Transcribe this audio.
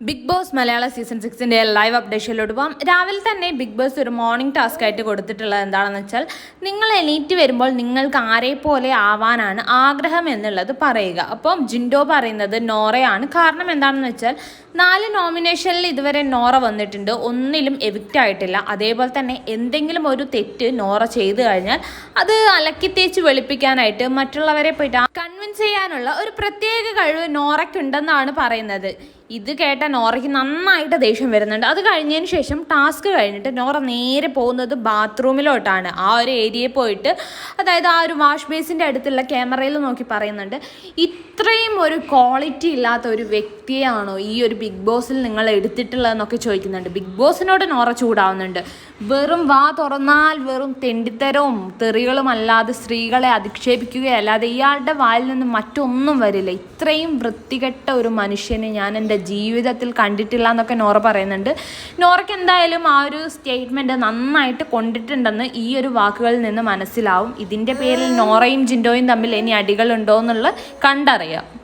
Big Boss മലയാള season സിക്സിന്റെ live അപ്ഡേഷനിലോട്ട് പോകാം രാവിലെ തന്നെ ബിഗ് ബോസ് ഒരു മോർണിംഗ് ടാസ്ക് ആയിട്ട് കൊടുത്തിട്ടുള്ളത് എന്താണെന്ന് വെച്ചാൽ നിങ്ങൾ എണീറ്റ് വരുമ്പോൾ നിങ്ങൾക്ക് ആരെ പോലെ ആവാനാണ് ആഗ്രഹം എന്നുള്ളത് പറയുക. അപ്പം ജിൻഡോ പറയുന്നത് നോറയാണ്. കാരണം എന്താണെന്ന് വെച്ചാൽ നാല് നോമിനേഷനിൽ ഇതുവരെ നോറ വന്നിട്ടുണ്ട്. ഒന്നിലും എവിക്റ്റ് ആയിട്ടില്ല. അതേപോലെ തന്നെ എന്തെങ്കിലും ഒരു തെറ്റ് നോറ ചെയ്തു കഴിഞ്ഞാൽ അത് അലക്കി തേച്ച് വെളുപ്പിക്കാനായിട്ട് മറ്റുള്ളവരെ പോയിട്ട് കൺവിൻസ് ചെയ്യാനുള്ള ഒരു പ്രത്യേക കഴിവ് നോറയ്ക്കുണ്ടെന്നാണ് പറയുന്നത്. ഇത് കേട്ട നോറയ്ക്ക് നന്നായിട്ട് ദേഷ്യം വരുന്നുണ്ട്. അത് കഴിഞ്ഞതിന് ശേഷം ടാസ്ക് കഴിഞ്ഞിട്ട് നോറ നേരെ പോകുന്നത് ബാത്റൂമിലോട്ടാണ്. ആ ഒരു ഏരിയയിൽ പോയിട്ട് അതായത് ആ ഒരു വാഷ് ബേസിന്റെ അടുത്തുള്ള ക്യാമറയിൽ നോക്കി പറയുന്നുണ്ട്. ഇത്രയും ഒരു ക്വാളിറ്റി ഇല്ലാത്ത ഒരു വ്യക്തിയാണോ ഈ ഒരു ബിഗ് ബോസിൽ നിങ്ങൾ എടുത്തിട്ടുള്ളതെന്നൊക്കെ ചോദിക്കുന്നുണ്ട്. ബിഗ് ബോസിനോട് നോറ ചൂടാവുന്നുണ്ട്. വെറും വാ തുറന്നാൽ വെറും തെണ്ടിത്തരവും തെറികളും അല്ലാതെ സ്ത്രീകളെ അധിക്ഷേപിക്കുകയല്ലാതെ ഇയാളുടെ വായിൽ നിന്ന് മറ്റൊന്നും വരില്ല. ഇത്രയും വൃത്തികെട്ട ഒരു മനുഷ്യനെ ഞാൻ എന്റെ ജീവിതത്തിൽ കണ്ടിട്ടില്ല എന്നൊക്കെ നോറ പറയുന്നുണ്ട്. നോറയ്ക്ക് എന്തായാലും ആ ഒരു സ്റ്റേറ്റ്മെന്റ് നന്നായിട്ട് കൊണ്ടിട്ടുണ്ടെന്ന് ഈ ഒരു വാക്കുകളിൽ നിന്ന് മനസ്സിലാവും. ഇതിന്റെ പേരിൽ നോറയും ജിൻഡോയും തമ്മിൽ ഇനി അടികളുണ്ടോ എന്നുള്ളത് കണ്ടറിയാം.